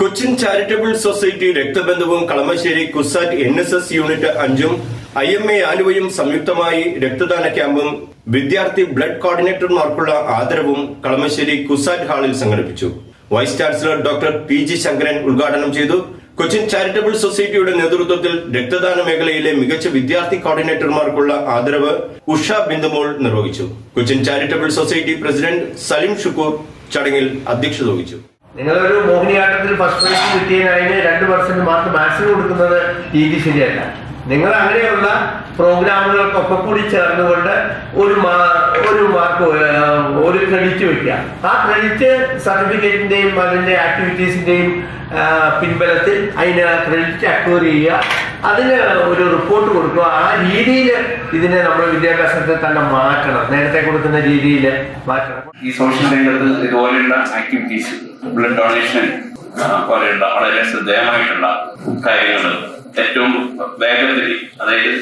Cochin charitable society രക്തബന്ധവും Kalamassery CUSAT N S S unit അഞ്ചും I M A ആലുവയും സംയുക്തമായി രക്തദാന ക്യാമ്പും വിദ്യാർത്ഥി ബ്ലഡ് കോർഡിനേറ്റർമാർക്കുള്ള ആദരവും കളമശ്ശേരി കുസാറ്റ് ഹാളിൽ സംഘടിപ്പിച്ചു. Vice chancellor doctor P G Sankaran ഉദ്ഘാടനം ചെയ്തു. കൊച്ചിൻ ചാരിറ്റബിൾ സൊസൈറ്റിയുടെ നേതൃത്വത്തിൽ രക്തദാന മേഖലയിലെ മികച്ച വിദ്യാർത്ഥി കോർഡിനേറ്റർമാർക്കുള്ള ആദരവ് ഉഷ ബിന്ദുമോൾ നിർവഹിച്ചു. Cochin charitable society president Salim Shukoor ചടങ്ങിൽ അധ്യക്ഷത വഹിച്ചു. നിങ്ങളൊരു മോഹിനിയാട്ടത്തിൽ ഫസ്റ്റ് പ്രൈസ് കിട്ടിയതിന് രണ്ട് പെർസെന്റ് മാർക്ക് മാത്സിന് കൊടുക്കുന്നത് രീതി ശരിയല്ല. നിങ്ങൾ അങ്ങനെയുള്ള പ്രോഗ്രാമുകൾക്കൊക്കെ കൂടി ചേർന്നുകൊണ്ട് ഒരു ഒരു മാർക്ക് ഒരു ക്രെഡിറ്റ് വെക്കുക. ആ ക്രെഡിറ്റ് സർട്ടിഫിക്കറ്റിന്റെയും അതിന്റെ ആക്ടിവിറ്റീസിന്റെയും പിൻബലത്തിൽ അതിന് ക്രെഡിറ്റ് അക്വയർ ചെയ്യുക. അതിന് ഒരു റിപ്പോർട്ട് കൊടുക്കുക. ആ രീതിയിൽ ഇതിനെ നമ്മൾ വിദ്യാഭ്യാസത്തെ തന്നെ മാറ്റണം. നേരത്തെ കൊടുക്കുന്ന രീതിയിൽ മാറ്റണം. ഈ സോഷ്യൽ രംഗത്ത് ഇതുപോലെയുള്ള ആക്ടിവിറ്റീസ് ബ്ലഡ് ഡൊണേഷൻ പോലെയുള്ള വളരെ ശ്രദ്ധേയമായിട്ടുള്ള കാര്യങ്ങൾ. ഏറ്റവും വേഗത്തിൽ അതായത്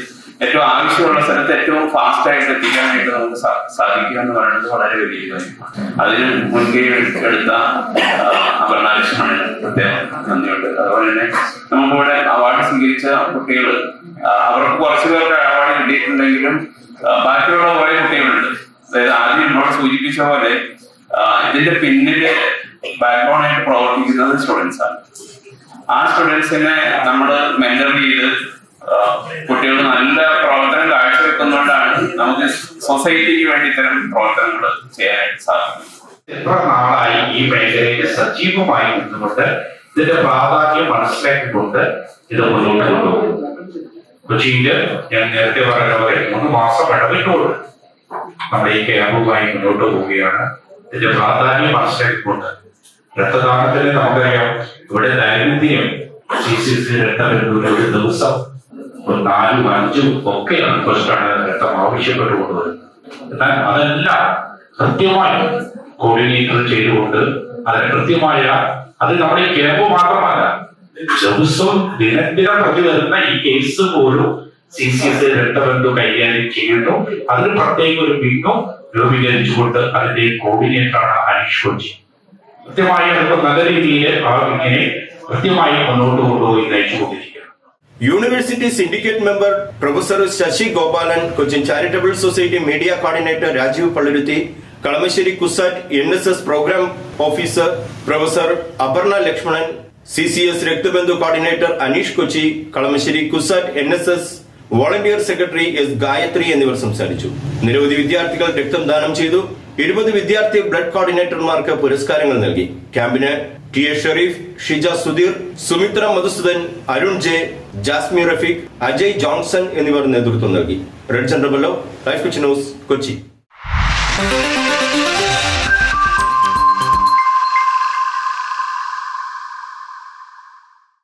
ഏറ്റവും ആവശ്യമുള്ള സ്ഥലത്ത് ഏറ്റവും ഫാസ്റ്റ് ആയിട്ട് എത്തിക്കാനായിട്ട് നമുക്ക് സാധിക്കുക എന്ന് പറയുന്നത് വളരെ വലിയ കാര്യമാണ്. അതിന് മുൻകൈ എടുത്ത ആ, അപർണ ലക്ഷ്മണന് പ്രത്യേകം നന്ദിയുണ്ട്. അതുപോലെ തന്നെ നമുക്കിവിടെ അവാർഡ് സ്വീകരിച്ച കുട്ടികൾ അവർക്ക് കുറച്ചു പേർക്ക് അവാർഡ് കിട്ടിയിട്ടുണ്ടെങ്കിലും ബാക്കിയുള്ള കുറെ കുട്ടികളുണ്ട്. അതായത് ആദ്യം എന്നോട് സൂചിപ്പിച്ച പോലെ ഇതിന്റെ പിന്നിൽ ബാക്ക്ബോൺ ആയിട്ട് പ്രവർത്തിക്കുന്നത് സ്റ്റുഡൻസ് ആണ്. ആ സ്റ്റുഡൻസിനെ നമ്മൾ മെന്റർ ചെയ്ത് കുട്ടികൾ നല്ല പ്രവർത്തനം കാഴ്ചവെക്കുന്നതുകൊണ്ടാണ് നമുക്ക് സൊസൈറ്റിക്ക് വേണ്ടി ഇത്തരം പ്രവർത്തനങ്ങൾ ചെയ്യാനായിട്ട് സാധിക്കുന്നത്. എത്ര നാളായി ഈ മേഖലയിൽ സജീവമായി നിന്നുകൊണ്ട് ഇതിന്റെ പ്രാധാന്യം മനസ്സിലാക്കിക്കൊണ്ട് ഇത് മുന്നോട്ട് കൊണ്ടുപോകും കൊച്ചിയിൽ ഞാൻ നേരത്തെ പറഞ്ഞ പോലെ മൂന്ന് മാസം ഇടവിട്ടുകൊണ്ട് നമ്മുടെ ഈ ക്യാമ്പുമായി മുന്നോട്ട് പോവുകയാണ്. ഇതിന്റെ പ്രാധാന്യം മനസ്സിലാക്കിക്കൊണ്ട് രക്തദാനത്തിന് നമുക്കറിയാം ഇവിടെ ദൈനംദിനം സി സി സി രക്തബന്ധുവിന് ഒരു ദിവസം നാലും അഞ്ചും ഒക്കെയാണ് റിക്വസ്റ്റാണ് രക്തം എന്നാൽ അതെല്ലാം കൃത്യമായി കോർഡിനേറ്റർ ചെയ്തുകൊണ്ട് അതിന് കൃത്യമായ അത് നമ്മുടെ ക്യാമ്പ് മാത്രമല്ല ദിവസവും ദിനദിനം പ്രതിവരുന്ന ഈ കേസ് പോലും സി സി എസ് രക്തബന്ധു കൈകാര്യം ചെയ്യുന്നു. അതിന് പ്രത്യേക ഒരു വിങ്ങും രൂപീകരിച്ചുകൊണ്ട് അതിന്റെ കോർഡിനേറ്ററാണ് അനീഷ് കൊച്ചി കൃത്യമായി നമുക്ക് നല്ല രീതിയിൽ ആ വിങ്ങിനെ കൃത്യമായി മുന്നോട്ട് കൊണ്ടുപോയി നയിച്ചുകൊണ്ടിരിക്കുകയാണ് university syndicate member professor Sasi Gopalan Cochin charitable society media coordinator Rajeev Palluruthy Kalamassery CUSAT N S S programme officer professor Aparna Lakshmanan C C S Rakthabandhu coordinator Aneesh Kochi Kalamassery CUSAT N S S volunteer secretary S Gayathri എന്നിവർ സംസാരിച്ചു. നിരവധി വിദ്യാർത്ഥികൾ രക്തം ദാനം ചെയ്തു. ഇരുപത് വിദ്യാർത്ഥി blood കോർഡിനേറ്റർമാർക്ക് പുരസ്കാരങ്ങൾ നൽകി. ക്യാമ്പിന് T A Shereef Shija Sudheer Sumithra Madhusudan Arun J Jasmi Rafeeq Ajay Johnson എന്നിവർ നേതൃത്വം നൽകി. റെഡ് ചന്ദ്രബല്ലോ ലൈഫ് കൊച്ചി ന്യൂസ് കൊച്ചി.